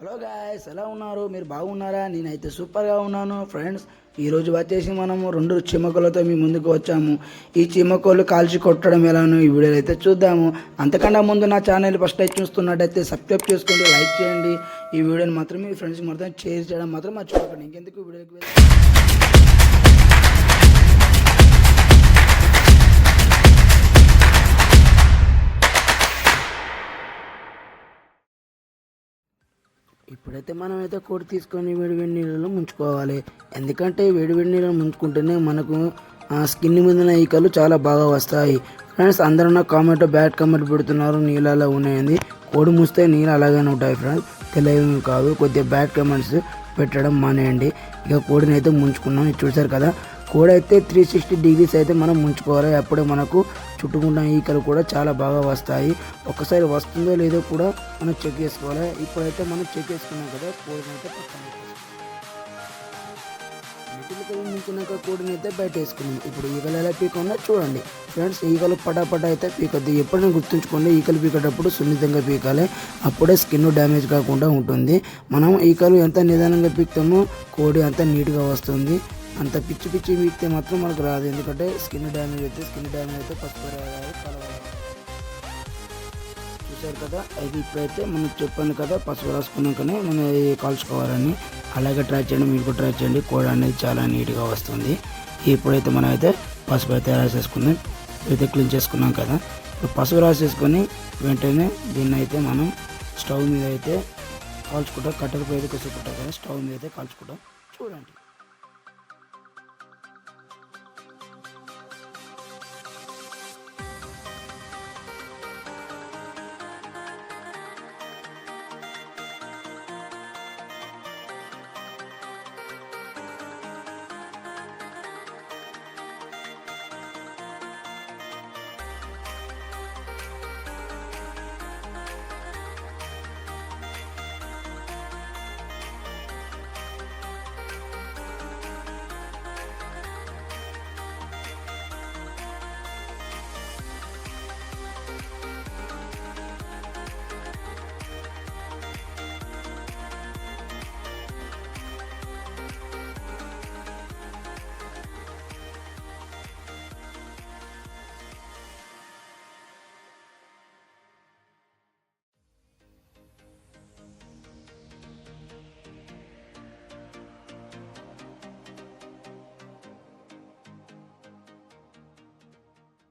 Hello guys ఎలా ఉన్నారు? మీరు బాగున్నారా? నేనైతే సూపర్గా ఉన్నాను. ఫ్రెండ్స్ ఈరోజు వచ్చేసి మనము రెండు చిమ్మకలతో మీ ముందుకు వచ్చాము. ఈ చిమ్మకోళ్ళు కాల్చి కొట్టడం ఎలానో ఈ వీడియోలో అయితే చూద్దాము. అంతకన్నా ముందు నా ఛానల్ ఫస్ట్ అయితే చూస్తున్నట్టయితే సబ్స్క్రైబ్ చేసుకోండి లైక్ చేయండి. ఈ వీడియోని మాత్రం మీ ఫ్రెండ్స్కి మాత్రం షేర్ చేయడం మాత్రం మర్చిపోకండి. ఇంకెందుకు వీడియోకి ఇప్పుడైతే మనం అయితే కోడి తీసుకొని వేడివేడి నీళ్ళలో ముంచుకోవాలి. ఎందుకంటే వేడివేడి వేడి నీళ్ళలో ముంచుకుంటేనే మనకు స్కిన్ మీద ఈకలు చాలా బాగా వస్తాయి. ఫ్రెండ్స్ అందరూ నాకు కామెంట్ బ్యాడ్ కామెంట్ పెడుతున్నారు నీళ్ళు అలా ఉన్నాయండి కోడి మూస్తే నీళ్ళు అలాగే ఉంటాయి ఫ్రెండ్స్. తెలియదు కాదు కొద్దిగా బ్యాడ్ కామెంట్స్ పెట్టడం మానేయండి. ఇక కోడిని అయితే ముంచుకున్నాం చూసారు కదా. కోడి అయితే త్రీ సిక్స్టీ డిగ్రీస్ అయితే మనం ముంచుకోవాలి. అప్పుడే మనకు చుట్టుకున్న ఈకలు కూడా చాలా బాగా వస్తాయి. ఒక్కసారి వస్తుందో లేదో కూడా మనం చెక్ చేసుకోవాలి. ఇప్పుడైతే మనం చెక్ చేసుకున్నాం కదా కోడిని అయితే పక్కన ముంచినాక కోడిని అయితే బయట వేసుకున్నాం. ఇప్పుడు ఈగలు ఎలా పీకుండా చూడండి. ఫ్రెండ్స్ ఈగలు పటాపట అయితే పీకొద్ది. ఎప్పుడైనా గుర్తుంచుకోండి ఈకలు పీకేటప్పుడు సున్నితంగా పీకాలి. అప్పుడే స్కిన్ డ్యామేజ్ కాకుండా ఉంటుంది. మనం ఈకలు ఎంత నిదానంగా పీకుతామో కోడి అంత నీట్గా వస్తుంది. అంత పిచ్చి పిచ్చి మీకితే మాత్రం మనకు రాదు. ఎందుకంటే స్కిన్ డ్యామేజ్ అయితే స్కిన్ డ్యామేజ్ అయితే పసుపు రాయాలి కలవాలి కదా? అది ఇప్పుడైతే మనం చెప్పాను కదా పసుపు రాసుకున్నాకనే మనం కాల్చుకోవాలని. అలాగే ట్రై చేయండి మీరు ట్రై చేయండి. కోడి అనేది చాలా నీట్గా వస్తుంది. ఇప్పుడైతే మనం అయితే పసుపు అయితే రాసేసుకుందాం అయితే క్లీన్ చేసుకున్నాం కదా. ఇప్పుడు పసుపు రాసేసుకొని వెంటనే దీన్ని అయితే మనం స్టవ్ మీద అయితే కాల్చుకుంటాం. కట్టెల పొయ్యి అయితే కొసుకుంటాం కదా స్టవ్ మీద అయితే కాల్చుకుంటాం. చూడండి.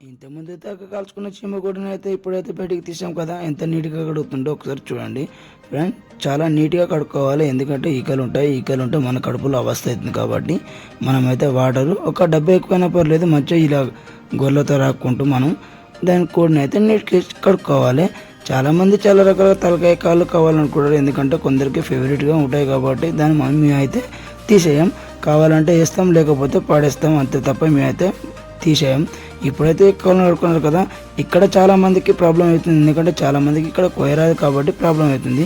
ఇంతకుముందు దాకా కాల్చుకున్న చీమ అయితే ఇప్పుడైతే బయటికి తీసాం కదా. ఎంత నీట్గా కడుగుతుందో ఒకసారి చూడండి. ఫ్రెండ్ చాలా నీట్గా కడుక్కోవాలి. ఎందుకంటే ఈకలు ఉంటాయి. ఈకలు ఉంటే మన కడుపులో అవస్థ అవుతుంది కాబట్టి మనమైతే వాటరు. ఒక డబ్బా ఎక్కువైనా పర్లేదు. మంచిగా ఇలా గొర్రెలతో రాక్కుంటూ మనం దాని కోడిని అయితే నీట్గా కడుక్కోవాలి. చాలామంది చాలా రకాల తలకాయ కాళ్ళు కావాలనుకుంటారు. ఎందుకంటే కొందరికి ఫేవరెట్గా ఉంటాయి కాబట్టి దాన్ని మనం మేము అయితే తీసేయం. కావాలంటే వేస్తాం లేకపోతే పాడేస్తాం. అంతే తప్ప మేమైతే తీసేయం. ఇప్పుడైతే ఎక్కువ కడుక్కున్నారు కదా ఇక్కడ చాలామందికి ప్రాబ్లం అవుతుంది. ఎందుకంటే చాలామందికి ఇక్కడ కోయరాదు కాబట్టి ప్రాబ్లం అవుతుంది.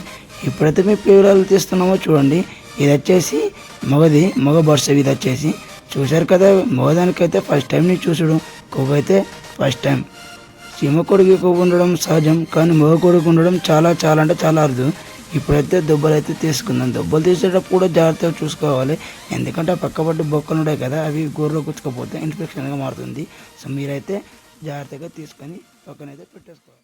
ఇప్పుడైతే మీ ప్లేవరాలు తీస్తున్నామో చూడండి. ఇది వచ్చేసి మగది మగ బర్స్ ఇది వచ్చేసి. చూశారు కదా మగదానికైతే ఫస్ట్ టైం నేను చూసాడు కొవ్వు అయితే ఫస్ట్ టైం చీమ కొడుకు కొవ్వు ఉండడం సహజం కానీ మగ కొడుకు ఉండడం చాలా చాలా అంటే చాలా అరుదు. ఇప్పుడైతే దెబ్బలు అయితే తీసుకుందాం. దెబ్బలు తీసేటప్పుడు కూడా జాగ్రత్తగా చూసుకోవాలి. ఎందుకంటే ఆ పక్కపట్టి బొక్కలు ఉంటాయి కదా అవి గొర్రెలు కుచ్చుకపోతే ఇన్ఫెక్షన్గా మారుతుంది. సో మీరైతే జాగ్రత్తగా తీసుకొని పక్కనైతే పెట్టేసుకోవాలి.